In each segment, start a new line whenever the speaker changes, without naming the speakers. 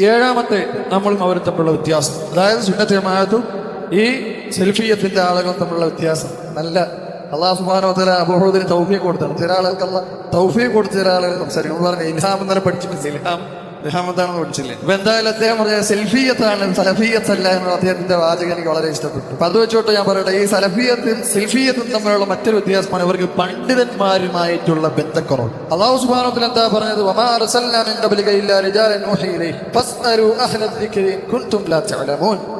ഏഴാമത്തെ നമ്മൾ അവരും തമ്മിലുള്ള വ്യത്യാസം. അതായത് സുന്നത്തെ ജമാഅത്തും ഈ സെൽഫിയത്തിന്റെ ആളുകളും തമ്മിലുള്ള വ്യത്യാസം. നല്ല അള്ളാഹു സുബാനോ ചില അബോഹത്തിന് തൗഫിയെ കൊടുത്താണ്. ചില ആളുകൾക്ക് അല്ല തൗഫിയെ കൊടുത്ത് ചില ആളുകൾ സംസാരിക്കും. നമ്മൾ പറഞ്ഞു ഇൽഹാം എന്നല്ല പഠിച്ചിട്ടില്ല? ഇൽഹാം. രണ്ടാമതാണെന്ന് പഠിച്ചില്ലേ? അപ്പൊ എന്തായാലും അദ്ദേഹം പറഞ്ഞ സെൽഫിയത്താണ് സലഫിയത്തല്ല അല്ല എന്ന അദ്ദേഹത്തിന്റെ വാചകം എനിക്ക് വളരെ ഇഷ്ടപ്പെട്ടു. അപ്പൊ അത് വെച്ചോട്ട് ഞാൻ പറയട്ടെ ഈ സലഫിയത്തും സെൽഫിയത്തും തമ്മിലുള്ള മറ്റൊരു വ്യത്യാസമാണ് ഇവർക്ക് പണ്ഡിതന്മാരുമായിട്ടുള്ള ബന്ധക്കുറവ്. അള്ളാഹു സുബാനത്തിൽ എന്താ പറഞ്ഞത്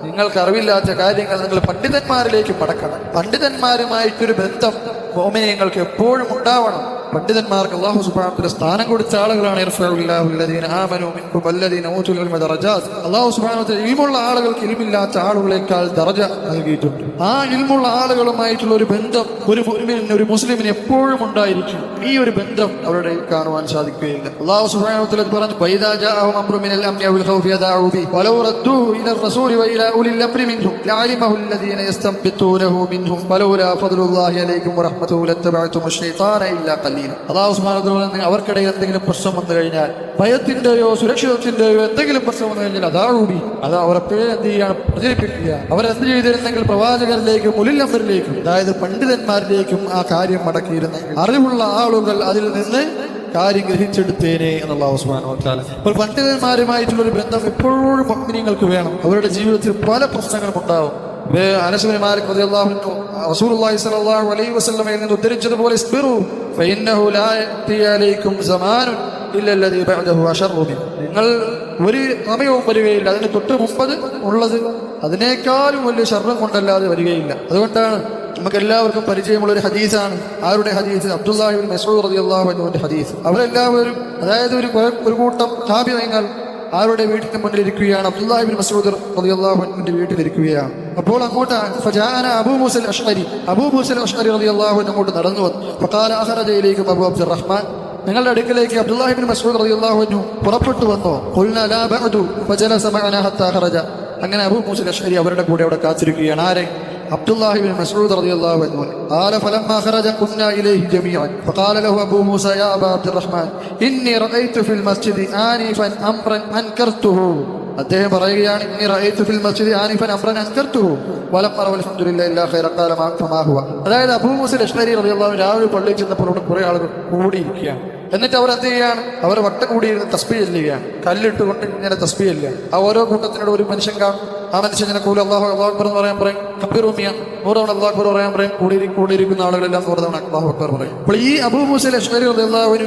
നിങ്ങൾക്ക് അറിവില്ലാത്ത കാര്യങ്ങൾ നിങ്ങൾ പണ്ഡിതന്മാരിലേക്ക് പടക്കണം പണ്ഡിതന്മാരുമായിട്ടൊരു ബന്ധം മോമിനിയങ്ങൾക്ക് എപ്പോഴും ഉണ്ടാവണം. പണ്ഡിതന്മാർക്ക് അള്ളാഹു സുബാനത്തിന്റെ സ്ഥാനം കൊടുത്ത ആളുകളാണ് അള്ളാഹു സുബാനത്തിൽ ഇൽമുള്ള ആളുകൾക്ക് ഇൽമില്ലാത്ത ആളുകളേക്കാൾ ദർജ നൽകിയിട്ടുണ്ട്. ആ ഇൽമുള്ള ആളുകളുമായിട്ടുള്ള ഒരു ബന്ധം ഒരു ഒരു മുസ്ലിമിന് എപ്പോഴും ഉണ്ടായിരിക്കും. ഈ ഒരു ബന്ധം അവരുടെ കാണുവാൻ സാധിക്കുകയില്ല. അള്ളാഹു സുബാനത്തിൽ പറഞ്ഞു അധീനം അള്ളാഹു സുബാനത്തിന് അവർക്കിടയിൽ എന്തെങ്കിലും പ്രശ്നം വന്നു കഴിഞ്ഞാൽ ഭയത്തിന്റെയോ സുരക്ഷിതത്തിന്റെയോ എന്തെങ്കിലും പ്രശ്നം വന്നു കഴിഞ്ഞാൽ അതാകൂടി അത് അവരെ എന്ത് ചെയ്യാണ്? പ്രചരിപ്പിക്കുക. അവരെന്ത് ചെയ്തിരുന്നെങ്കിൽ പ്രവാചകരിലേക്കും മുലില്ലഫറിലേക്കും അതായത് പണ്ഡിതന്മാരിലേക്കും ആ കാര്യം മടക്കിയിരുന്നു. അറിവുള്ള ആളുകൾ അതിൽ നിന്ന് കാര്യം ഗ്രഹിച്ചെടുത്തേനെ എന്നുള്ള അവസാനം അപ്പോൾ പണ്ഡിതന്മാരുമായിട്ടുള്ള ഒരു ബന്ധം എപ്പോഴും പത്നിങ്ങൾക്ക് വേണം. അവരുടെ ജീവിതത്തിൽ പല പ്രശ്നങ്ങളും ഉണ്ടാവും. അനശ്വരമാരെ റസൂൽ അലൈഹി വസല്ലമയിൽ നിന്ന് ഉദ്ധരിച്ചതുപോലെ നിങ്ങൾ ഒരു സമയവും വരികയില്ല. അതിന് തൊട്ട് മുമ്പത് ഉള്ളത് അതിനേക്കാളും വലിയ ശർണം കൊണ്ടല്ലാതെ വരികയില്ല. അതുകൊണ്ടാണ് നമുക്ക് എല്ലാവർക്കും പരിചയമുള്ള ഒരു ഹദീസാണ്. ആരുടെ ഹദീസ്? അബ്ദുല്ലാഹിബിൻ മെസൂർ അൻഹുവിന്റെ ഹദീസ്. അവരെല്ലാവരും അതായത് ഒരു ഒരു കൂട്ടം ഷാബി ആരുടെ വീട്ടിന് മുന്നിൽ ഇരിക്കുകയാണ്? അബ്ദുല്ലാഹിബിൻ മസൂദ് റളിയല്ലാഹു വീട്ടിൽ വീട്ടിലിരിക്കുകയാണ് അപ്പോൾ അങ്ങോട്ട് ഫജാന അബൂ മൂസൽ അഷ്അരി അബൂ മൂസൽ അഷ്അരി റളിയല്ലാഹു അൻഹു അങ്ങോട്ട് നടന്നു. വന്നു ഫഖാല അഖറജ ഇലൈക്കും അബൂ നിങ്ങളുടെ അടുക്കലേക്ക് അബ്ദുല്ലാഹിബിൻ മസൂദ് റളിയല്ലാഹു അൻഹു പുറപ്പെട്ടു വന്നോ. ഖുൽനാ ലാ ബഅദു ഫജലസ മഅനാ ഹത്താ ഖറജ. അങ്ങനെ അബൂ മൂസൽ അഷ്അരി അവരുടെ കൂടെ അവിടെ കാത്തിരിക്കുകയാണ്. ആരെ? عبد الله بن مسعود رضي الله عنه قال فلما خرج قمنا إليه جميعا فقال له أبو موسى يا أبا عبد الرحمن إني رأيت في المسجد آنفا أمرا أنكرته അദ്ദേഹം പറയുകയാണ് ഇനി റഅയ്തു ഫിൽ മസ്ജിദി ആനിഫൻ അംറൻ അൻകർതുഹു വലം അറവൽ അൽഹംദുലില്ലാഹി ഇല്ലാ ഖൈറ ഖാല മാ ഫമാ ഹുവ അതായത് അബൂ മൂസ അഷ്അരി റളിയല്ലാഹു അൻഹു രാവിലെ പള്ളിയിൽ ചെന്നപ്പോൾ അവിടെ കുറേ ആളുകൾ കൂടിയിരിക്കുകയാണ് എന്നിട്ട് അവർ എന്ത് ചെയ്യാണ് അവർ വട്ടം കൂടിയിരുന്ന് തസ്ബീ ചെല്ലുകയാണ് കല്ലിട്ട് കൊണ്ട് ഇങ്ങനെ തസ്ബീ ചെല്ലുക ആ ഓരോ കൂട്ടത്തിനോട് ഒരു മനുഷ്യൻ കാണും ആ അക്ബർ എന്ന് പറയാൻ അക്ബർ പറയാൻ പറയും കൂടി കൂടിയിരിക്കുന്ന ആളുകളെല്ലാം അക്ബർ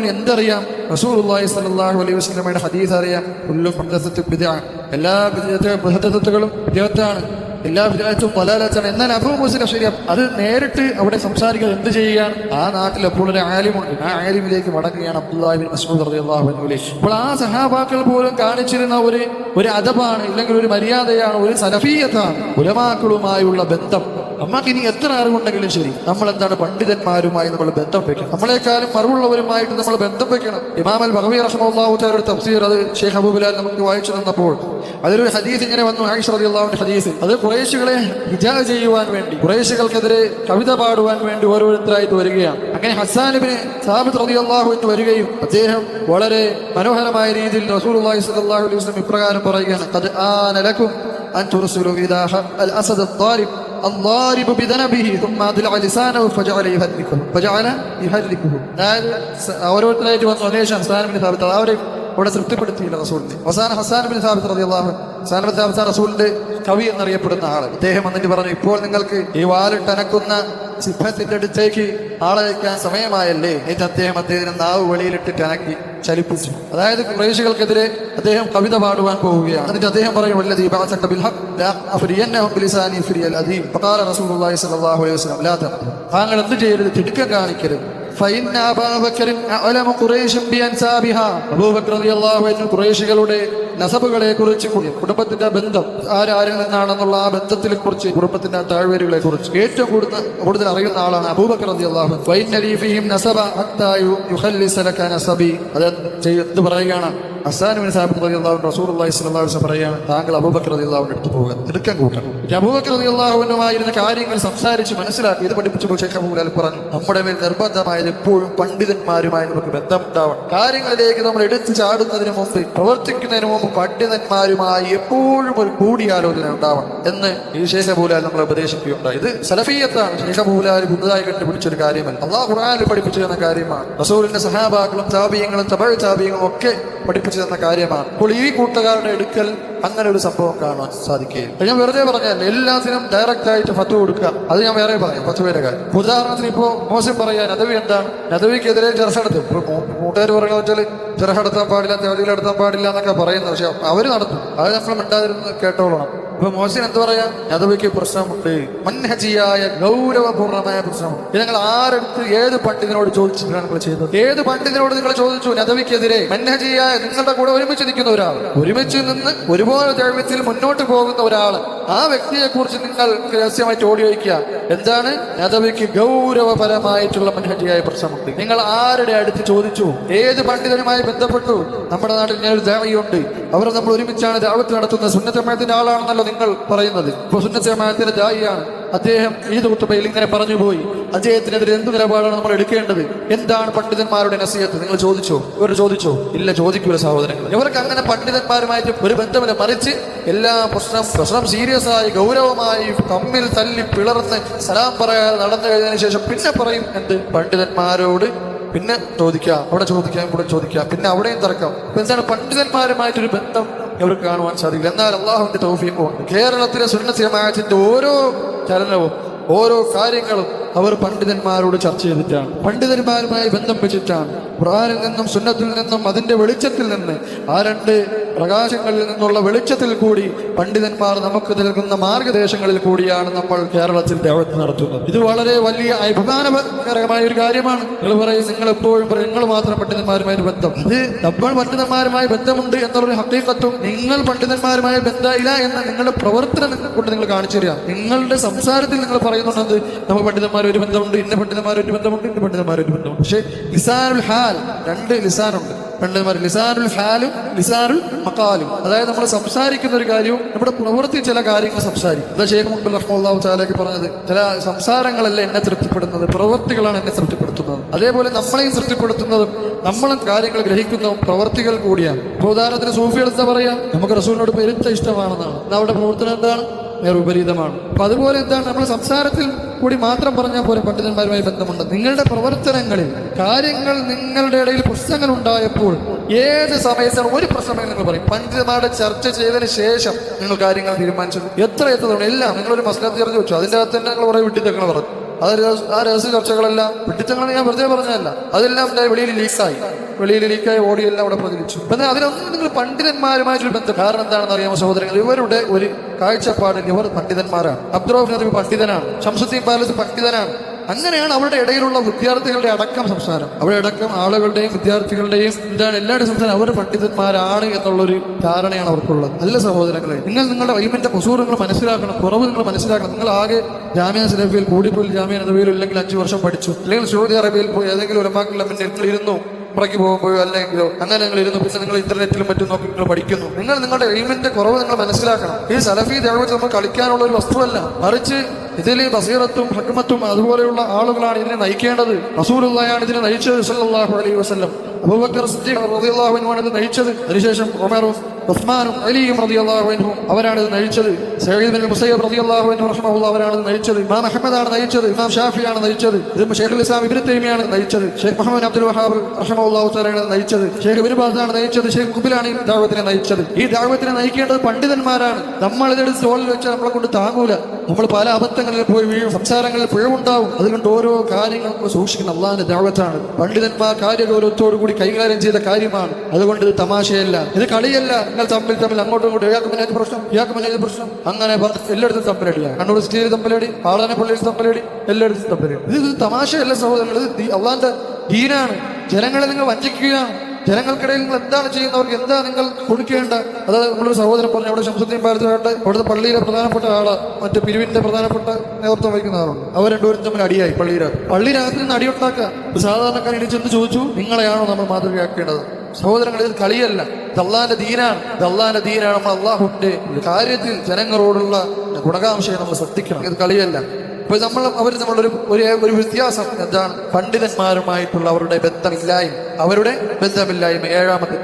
എന്തറിയാം അലൈഹി ഹദീസ് ബിദ എല്ലാ ബിദ്അത്താണ് എല്ലാ വിചാരിച്ചും പലാലാച്ചാണ് എന്നാൽ അബൂ മുസ്ലിം അഷരിയ അത് നേരിട്ട് അവിടെ സംസാരിക്കുക എന്ത് ചെയ്യുകയാണ്? ആ നാട്ടിൽ അപ്പോൾ ഒരു ആലിമുണ്ട്. ആ ആലിമിലേക്ക് മടങ്ങുകയാണ് അബ്ദുല്ലാഹിബിൻ മസ്ഊദ് റളിയല്ലാഹു അൻഹു അപ്പോൾ ആ സഹാബാക്കൾ പോലും കാണിച്ചിരുന്ന ഒരു ഒരു അദബാണ് ഇല്ലെങ്കിൽ ഒരു മര്യാദയാണ് ഒരു സലഫീയത്താണ് ഉലമാക്കളുമായുള്ള ബന്ധം. നമുക്ക് ഇനി എത്ര അറിവുണ്ടെങ്കിലും ശരി. നമ്മൾ എന്താണ് പണ്ഡിതന്മാരുമായി നമ്മൾ ബന്ധം വെക്കണം. നമ്മളെക്കാളും അറിവുള്ളവരുമായിട്ട് നമ്മൾ ബന്ധം വെക്കണം. ഇമാമൽ ബഹബി റഹ്മുള്ളാഹുത്താരുടെ തഫ്സീർ അത് ഷേഖ് അബൂബുലാൽ നമുക്ക് വായിച്ചു തന്നപ്പോൾ അതൊരു ഹദീസ് ഇങ്ങനെ വന്നു ആയിഷ് റദിയുള്ളാഹുവിന്റെ ഹദീസ്. അത് കുറേശുകളെ വിചാര ചെയ്യുവാൻ വേണ്ടി കുറേശുകൾക്കെതിരെ കവിത പാടുവാൻ വേണ്ടി ഓരോരുത്തരായിട്ട് വരികയാണ്. അങ്ങനെ ഹസാനിബിന് സാബിത് റദിയുള്ളാഹു എന്ന് വരികയും അദ്ദേഹം വളരെ മനോഹരമായ രീതിയിൽ റസൂൽ അള്ളാഹി അലൈഹി ഇപ്രകാരം പറയുകയാണ് അത് ആ നിലക്കും അൻ തുറസുലു വിദാഹ അൽ അസദ് താലിബ് الضارب بذنبه ثم أدلع لسانه فجعل يهلكه فجعل يهلكه അതായത് സ- ഓരോരുത്തരായിട്ട് വന്നു അനേഷം ഹസാനബിന് സാബിത്ത് അവരെ ഇവിടെ തൃപ്തിപ്പെടുത്തിയില്ല റസൂലിനെ. അവസാന Hassan bin Thabit Hassan bin Thabit റസൂലിന്റെ കവി എന്നറിയപ്പെടുന്ന ആൾ. അദ്ദേഹം എന്നിട്ട് പറഞ്ഞു ഇപ്പോൾ നിങ്ങൾക്ക് ഈ വാലിട്ടനക്കുന്ന സിദ്ധത്തിന്റെ അടുത്തേക്ക് ആളയക്കാൻ സമയമായല്ലേ? എന്നിട്ട് അദ്ദേഹം അദ്ദേഹത്തിന് നാവ് വെളിയിലിട്ടിട്ട് അനക്കി ചലിപ്പിച്ചു. അതായത് പ്രവേശികൾക്കെതിരെ അദ്ദേഹം കവിത പാടുവാൻ പോവുകയാണ്. എന്നിട്ട് അദ്ദേഹം പറയും താങ്കൾ എന്ത് ചെയ്യരുത്? തിടുക്കം കാണിക്കരുത്. ഫൈൻ അബൂബക്കറിൻ അഅലമു ഖുറൈശൻ ബിഅൻസാബിഹ അബൂബക്കർ റളിയല്ലാഹു ഖുറൈശികളുടെ നസബുകളെ കുറിച്ച് കുടുംബത്തിന്റെ ബന്ധം ആരാരിൽ നിന്നാണെന്നുള്ള ആ ബന്ധത്തിനെ കുറിച്ച് കുടുംബത്തിന്റെ താഴ്വരകളെ കുറിച്ച് ഏറ്റവും കൂടുതൽ കൂടുതൽ അറിയുന്ന ആളാണ് അബൂബക്കർ അൻഹു. വൈന്നലി ഫീഹിം നസബ നസബി അത് എന്ത് പറയുകയാണ്? അസാൻ സാഹിബ് റസൂലുള്ളാഹി സ്വല്ലല്ലാഹു അലൈഹി വസല്ലം പറയുകയാണ് താങ്കൾ അബൂബക്കർ റളിയല്ലാഹുവിന്റെ അടുത്ത് പോകുക തിടുക്കം കൂട്ടണം. അബൂബക്കർ റളിയല്ലാഹുവിനുമായിരുന്ന കാര്യങ്ങൾ സംസാരിച്ച് മനസ്സിലാക്കി ഇത് പഠിപ്പിച്ചപ്പോൾ ഷെയ്ഖ് അബൂൽ പറഞ്ഞു നമ്മുടെ മേൽ നിർബന്ധമായത് എപ്പോഴും പണ്ഡിതന്മാരുമായി നമുക്ക് ബന്ധമുണ്ടാവണം. കാര്യങ്ങളിലേക്ക് നമ്മൾ എടുത്തു ചാടുന്നതിന് മുമ്പ് പ്രവർത്തിക്കുന്നതിന് മുമ്പ് പണ്ഡിതന്മാരുമായി എപ്പോഴും ഒരു കൂടിയാലോചന ഉണ്ടാവണം എന്ന് ഈ ശേഷഭൂലാൽ നമ്മൾ ഉപദേശിക്കുകയുണ്ടായി. ഇത് സലഫീയത്താണ്. ശേഷഭൂലാൽ പുതുതായി കണ്ടുപിടിച്ചൊരു കാര്യമല്ല. അള്ളാഹ് ഖുറാനിൽ പഠിപ്പിച്ചു തന്ന കാര്യമാണ്. റസൂലിന്റെ സഹാബാക്കളും താപീയങ്ങളും തമിഴ് താപീയങ്ങളും ഒക്കെ പഠിപ്പിച്ചു തന്ന കാര്യമാണ്. അപ്പോൾ ഈ കൂട്ടുകാരുടെ എടുക്കൽ അങ്ങനെ ഒരു സംഭവം കാണാൻ സാധിക്കുകയില്ല ഞാൻ വെറുതെ പറഞ്ഞാൽ എല്ലാത്തിനും ഡയറക്റ്റ് ആയിട്ട് ഫത്തു കൊടുക്കുക. അത് ഞാൻ വേറെ പറയാം ഫത്വയുടെ കാര്യം. ഉദാഹരണത്തിന് ഇപ്പോ മോശം പറയാൻ നദവി എന്താണ്? നദവിക്കെതിരെ ചെറുസ് നടത്തും കൂട്ടുകാർ പറയുന്നത് വെച്ചാൽ ചെറുസ് നടത്താൻ പാടില്ല തെളിയിൽ നടത്താൻ പാടില്ല എന്നൊക്കെ പറയുന്നത്. പക്ഷെ അവർ നടത്തും. അത് നമ്മൾ മിണ്ടാതിരുന്ന് കേട്ടോളണം. ഇപ്പൊ മോശൻ എന്ത് പറയാ? നദവിക്ക് പ്രശ്നമുണ്ട്. മൻഹജിയായ ഗൗരവപൂർണമായ പ്രശ്നമുണ്ട്. ഇത് നിങ്ങൾ ആരെടുത്ത് ഏത് പണ്ഡിതനോട് ചോദിച്ചിട്ടാണ് നിങ്ങൾ ചെയ്തത്? ഏത് പണ്ഡിതനോട് നിങ്ങൾ ചോദിച്ചു? നദവിക്കെതിരെ മൻഹജിയായ നിങ്ങളുടെ കൂടെ ഒരുമിച്ച് നിൽക്കുന്ന ഒരാൾ. ഒരുമിച്ച് നിന്ന് ഒരുപോലെ ദൈവത്തിൽ മുന്നോട്ട് പോകുന്ന ഒരാൾ ആ വ്യക്തിയെ കുറിച്ച് നിങ്ങൾ രഹസ്യമായിട്ട് ഓടി എന്താണ്? നദവിക്ക് ഗൗരവപരമായിട്ടുള്ള മൻഹജിയായ പ്രശ്നമുണ്ട്. നിങ്ങൾ ആരുടെ അടുത്ത് ചോദിച്ചു? ഏത് പണ്ഡിതനുമായി ബന്ധപ്പെട്ടു? നമ്മുടെ നാട്ടിൽ ഞാൻ ഒരു ദേവയുണ്ട്. അവർ നമ്മൾ ഒരുമിച്ചാണ് ദാവത്ത് നടത്തുന്നത്. സുന്നത്തമയത്തിന്റെ ആളാണെന്നല്ലോ നിങ്ങൾ പറയുന്നത്. ഇപ്പൊ സുന്നത്തമയത്തിന്റെ ദായിയാണ്. അദ്ദേഹം ഈ കുത്തുബയിൽ ഇങ്ങനെ പറഞ്ഞു പോയി. അദ്ദേഹത്തിനെതിരെ എന്ത് നിലപാടാണ് നമ്മൾ എടുക്കേണ്ടത്? എന്താണ് പണ്ഡിതന്മാരുടെ നസീഹത്ത്? നിങ്ങൾ ചോദിച്ചോ? ഇവർ ചോദിച്ചോ? ഇല്ല ചോദിക്കൂല സഹോദരങ്ങൾ ഇവർക്ക് അങ്ങനെ പണ്ഡിതന്മാരുമായിട്ട് ഒരു ബന്ധമില്ല. മറിച്ച് എല്ലാ പ്രശ്നം പ്രശ്നം സീരിയസ് ആയി ഗൗരവമായി തമ്മിൽ തല്ലി പിളർന്ന് സലാം പറയാതെ നടന്നു കഴിഞ്ഞതിന് ശേഷം പിന്നെ പറയും എന്ത്? പണ്ഡിതന്മാരോട് പിന്നെ ചോദിക്കാം. അവിടെ ചോദിക്കാം ഇവിടെ ചോദിക്കാം. പിന്നെ അവിടെയും തർക്കം. എന്താണ് പണ്ഡിതന്മാരുമായിട്ടൊരു ബന്ധം ഇവർക്ക് കാണുവാൻ സാധിക്കില്ല? എന്നാൽ അള്ളാഹുവിന്റെ തോഫിയും കേരളത്തിലെ സുന്നസിയമായത്തിന്റെ ഓരോ ചലനവും ഓരോ കാര്യങ്ങളും അവർ പണ്ഡിതന്മാരോട് ചർച്ച ചെയ്തിട്ടാണ്. പണ്ഡിതന്മാരുമായി ബന്ധം വെച്ചിട്ടാണ് ഖുറാനിൽ നിന്നും സുന്നത്തിൽ നിന്നും അതിന്റെ വെളിച്ചത്തിൽ നിന്ന് ആ രണ്ട് പ്രകാശങ്ങളിൽ നിന്നുള്ള വെളിച്ചത്തിൽ കൂടി പണ്ഡിതന്മാർ നമുക്ക് നൽകുന്ന മാർഗദേശങ്ങളിൽ കൂടിയാണ് നമ്മൾ കേരളത്തിൽ ദേവത്ത് നടത്തുന്നത്. ഇത് വളരെ വലിയ അഭിമാനകരമായ ഒരു കാര്യമാണ്. നിങ്ങൾ പറയും നിങ്ങൾ എപ്പോഴും പറയും നിങ്ങൾ മാത്രം പണ്ഡിതന്മാരുമായി ബന്ധം. അത് നമ്മൾ പണ്ഡിതന്മാരുമായി ബന്ധമുണ്ട് എന്നുള്ളൊരു ഹക്കീക്കത്തും നിങ്ങൾ പണ്ഡിതന്മാരുമായി ബന്ധമില്ല എന്ന നിങ്ങളുടെ പ്രവർത്തനം കൊണ്ട് നിങ്ങൾ കാണിച്ചു തരിക. നിങ്ങളുടെ സംസാരത്തിൽ നിങ്ങൾ പറയുന്നുണ്ടത് നമ്മൾ പണ്ഡിതന്മാർ ഒരു ബന്ധമുണ്ട് ഇന്ന പണ്ഡിതന്മാർ ഒരു ബന്ധമുണ്ട് ഇന്ന പണ്ഡിതന്മാർ ഒരു ബന്ധമുണ്ട്. പക്ഷേ ലിസാനുൽ ഹാൽ രണ്ട് ലിസാനുണ്ട്. പണ്ഡിതന്മാർ ലിസാനുൽ ഹാലും ലിസാനുൽ മക്കാലും അതായത് നമ്മൾ സംസാരിക്കുന്ന ഒരു കാര്യവും നമ്മുടെ പ്രവൃത്തി ചില കാര്യങ്ങൾ സംസാരിക്കും. അതാ ഷേഖ് മുൻപ് റഹ്മുല്ലാഹു ചാലയ്ക്ക് പറഞ്ഞത് ചില സംസാരങ്ങളല്ല എന്നെ തൃപ്തിപ്പെടുന്നത് പ്രവൃത്തികളാണ് എന്നെ തൃപ്തിപ്പെടുത്തുന്നത്. അതേപോലെ നമ്മളെയും തൃപ്തിപ്പെടുത്തുന്നതും നമ്മളും കാര്യങ്ങൾ ഗ്രഹിക്കുന്ന പ്രവൃത്തികൾ കൂടിയാണ്. ഉദാഹരണത്തിന് സൂഫികൾ എന്താ പറയാം? നമുക്ക് റസൂലിനോട് പെരുത്ത ഇഷ്ടമാണെന്നാണ്. അവരുടെ പ്രവർത്തനം എന്താണ്? നേർ വിപരീതമാണ് അപ്പൊ അതുപോലെ എന്താണ്? നമ്മൾ സംസാരത്തിൽ കൂടി മാത്രം പറഞ്ഞാൽ പോലെ പണ്ഡിതന്മാരുമായി ബന്ധമുണ്ട്. നിങ്ങളുടെ പ്രവർത്തനങ്ങളിൽ കാര്യങ്ങൾ നിങ്ങളുടെ ഇടയിൽ പ്രശ്നങ്ങൾ ഉണ്ടായപ്പോൾ ഏത് സമയത്താണ് ഒരു പ്രശ്നം നിങ്ങൾ പറയും. പണ്ഡിതന്മാരുടെ ചർച്ച ചെയ്തതിന് ശേഷം നിങ്ങൾ കാര്യങ്ങൾ തീരുമാനിച്ചു. എത്ര എത്ര തവണ? എല്ലാം നിങ്ങളൊരു മസ്ലത്ത് ചർച്ച വെച്ചു. അതിന്റെ അകത്ത് തന്നെ നിങ്ങൾ കുറെ വിട്ടിത്തങ്ങൾ പറഞ്ഞു. അത് ആ രഹസ്യ ചർച്ചകളെല്ലാം വിട്ടിത്തങ്ങൾ ഞാൻ വെറുതെ പറഞ്ഞതല്ല. അതെല്ലാം വെളിയിൽ ലീക്കായി വെളിയിൽ ഓടിയെല്ലാം അവിടെ പ്രതികരിച്ചു എന്നാൽ അതിനൊന്നും നിങ്ങൾ പണ്ഡിതന്മാരുമായിട്ടൊരു ബന്ധം. കാരണം എന്താണെന്ന് അറിയാമോ സഹോദരങ്ങൾ ഇവരുടെ ഒരു കാഴ്ചപ്പാടിൽ ഇവർ പണ്ഡിതന്മാരാണ്. അബ്ദുറോഫ് നദി പണ്ഡിതനാണ്. ശംസുദ്ദീൻ പാലസ് പണ്ഡിതനാണ്. അങ്ങനെയാണ് അവരുടെ ഇടയിലുള്ള വിദ്യാർത്ഥികളുടെ അടക്കം സംസാരം. അവരുടെ അടക്കം ആളുകളുടെയും വിദ്യാർത്ഥികളുടെയും എന്താണ് എല്ലാവരുടെയും സംസാരം. അവർ പണ്ഡിതന്മാരാണ് എന്നുള്ളൊരു ധാരണയാണ് അവർക്കുള്ളത്. നല്ല സഹോദരങ്ങളെ നിങ്ങൾ നിങ്ങളുടെ വൈമിന്റെ നിങ്ങൾ മനസ്സിലാക്കണം കുറവ് നിങ്ങൾ മനസ്സിലാക്കണം. നിങ്ങൾ ആകെ ജാമ്യ സലഫിയിൽ കൂടിപ്പോയി ജാമ്യ നബിയിൽ ഇല്ലെങ്കിൽ അഞ്ചു വർഷം പഠിച്ചു. അല്ലെങ്കിൽ സൗദി അറേബ്യയിൽ പോയി ഏതെങ്കിലും ഒരു മുന്നിൽ ഇരുന്നു. ഉമ്രയ്ക്ക് പോകുമ്പോഴോ അല്ലെങ്കിലോ? അങ്ങനെ നിങ്ങൾ ഇരുന്ന് പിന്നെ നിങ്ങൾ ഇന്റർനെറ്റിലും മറ്റും നോക്കി നിങ്ങൾ പഠിക്കുന്നു. നിങ്ങൾ നിങ്ങളുടെ എയിമിന്റെ കുറവ് നിങ്ങൾ മനസ്സിലാക്കണം. ഈ സലഫി ദേവത്ത് നമ്മൾ കളിക്കാനുള്ള ഒരു വസ്തുവല്ല. മറിച്ച് ഇതിൽ ബസീറത്തും ഹക്മത്തും അതുപോലെയുള്ള ആളുകളാണ് ഇതിനെ നയിക്കേണ്ടത്. റസൂലുള്ളയാണ് ഇതിനെ നയിച്ചത് സല്ലല്ലാഹു അലൈഹി വസല്ലം. അബൂബക്കർ സിദ്ദീഖ് റളിയല്ലാഹു അൻഹു ആണ് ഇത് നയിച്ചത്. അതിനുശേഷം ഉമറും ഉസ്മാനും അലിയും റളിയല്ലാഹു അൻഹു അവരാണ് ഇത് നയിച്ചത്. സയ്യിദ് റളിയല്ലാഹു അൻഹു റഹ്മഹുല്ലാഹ് അവരാണ് ഇത് നയിച്ചത്. ഇമാം അഹമ്മദാണ് നയിച്ചത് ഇമാം ഷാഫിയാണ് നയിച്ചത് ഇത് ഷെയ്ഖുൽ ഇസ്ലാം ഇബ്നു തൈമിയാണ് നയിച്ചത്. ഷെയ്ഖ് മുഹമ്മദ് അബ്ദുൽ വഹാബ് റഹ്മഹുല്ലാഹു തആലയാണ് ഇത് നയിച്ചത്. ഷെയ്ഖ് ഇബ്നു ബാസാണ് നയിച്ചത് ഷെയ്ഖ് കുബിലാണ് ഈ ദാവത്തിനെ നയിച്ചത്. ഈ ദാവത്തിനെ നയിക്കേണ്ടത് പണ്ഡിതന്മാരാണ്. നമ്മൾ ഇതെടുത്ത് തോളിൽ വെച്ച് നമ്മളെ കൊണ്ട് താങ്ങൂല. നമ്മൾ പല അബദ്ധങ്ങളിൽ പോയി വീഴും സംസാരങ്ങളിൽ പിഴവുണ്ടാവും. അതുകൊണ്ട് ഓരോ കാര്യങ്ങളും സൂക്ഷിക്കുന്ന അള്ളാഹിന്റെ ദാവത്താണ്. പണ്ഡിതന്മാർ കാര്യഗൗരവത്തോടു കൂടി കൈകാര്യം ചെയ്ത കാര്യമാണ്. അതുകൊണ്ട് ഇത് തമാശയല്ല. ഇത് കളിയല്ല. നിങ്ങൾ തമ്മിൽ തമ്മിൽ അങ്ങോട്ടും ഇങ്ങോട്ടും ഇയാൾക്ക് മുന്നേ പ്രശ്നം? ഇയാൾക്ക് മുന്നേ പ്രശ്നം? അങ്ങനെ എല്ലായിടത്തും തമ്പലടില്ല കണ്ണൂർ സ്റ്റീൽ തമ്മിലടി പാളനെ പള്ളിയിൽ തമ്മിലടി എല്ലായിടത്തും തമ്മിലടി ഇത് തമാശയല്ല സഹോദരങ്ങൾ ഇത് അള്ളാന്റെ ദീനാണ്. ജനങ്ങളെ നിങ്ങൾ വഞ്ചിക്കുകയാണ്. ജനങ്ങൾക്കിടയിൽ നിങ്ങൾ എന്താണ് ചെയ്യുന്നവർക്ക് എന്താ നിങ്ങൾ കൊടുക്കേണ്ട അതായത് നമ്മളൊരു സഹോദരൻ പറഞ്ഞു അവിടെ ശംസുദ്ദീൻ ഭാരതമായിട്ട് അവിടുത്തെ പള്ളിയിലെ പ്രധാനപ്പെട്ട ആൾ. മറ്റു പിരിവിന്റെ പ്രധാനപ്പെട്ട നേതൃത്വം വഹിക്കുന്ന ആളുണ്ട് അവർ രണ്ടുപേരും തമ്മിൽ അടിയായി പള്ളിയിനകത്ത് പള്ളിയിനകത്ത് നിന്ന് അടിയുണ്ടാക്കുക ഒരു സാധാരണക്കാരൻ ഇടിച്ചെന്ന് ചോദിച്ചു നിങ്ങളെയാണോ നമ്മൾ മാതൃകയാക്കേണ്ടത്? സഹോദരങ്ങൾ ഇത് കളിയല്ല. ദല്ലാന്റെ ദീനാണ്. ഇത് ദീനാണ്. നമ്മൾ അള്ളാഹുന്റെ കാര്യത്തിൽ ജനങ്ങളോടുള്ള ഗുണകാംക്ഷയെ നമ്മൾ ശ്രദ്ധിക്കണം. ഇത് കളിയല്ല. ഇപ്പൊ നമ്മൾ അവർ നമ്മളൊരു ഒരു ഒരു വ്യത്യാസം. എന്താണ്? പണ്ഡിതന്മാരുമായിട്ടുള്ള അവരുടെ ബന്ധമില്ലായ്മ അവരുടെ ബന്ധമില്ലായ്മ. ഏഴാമത്തെ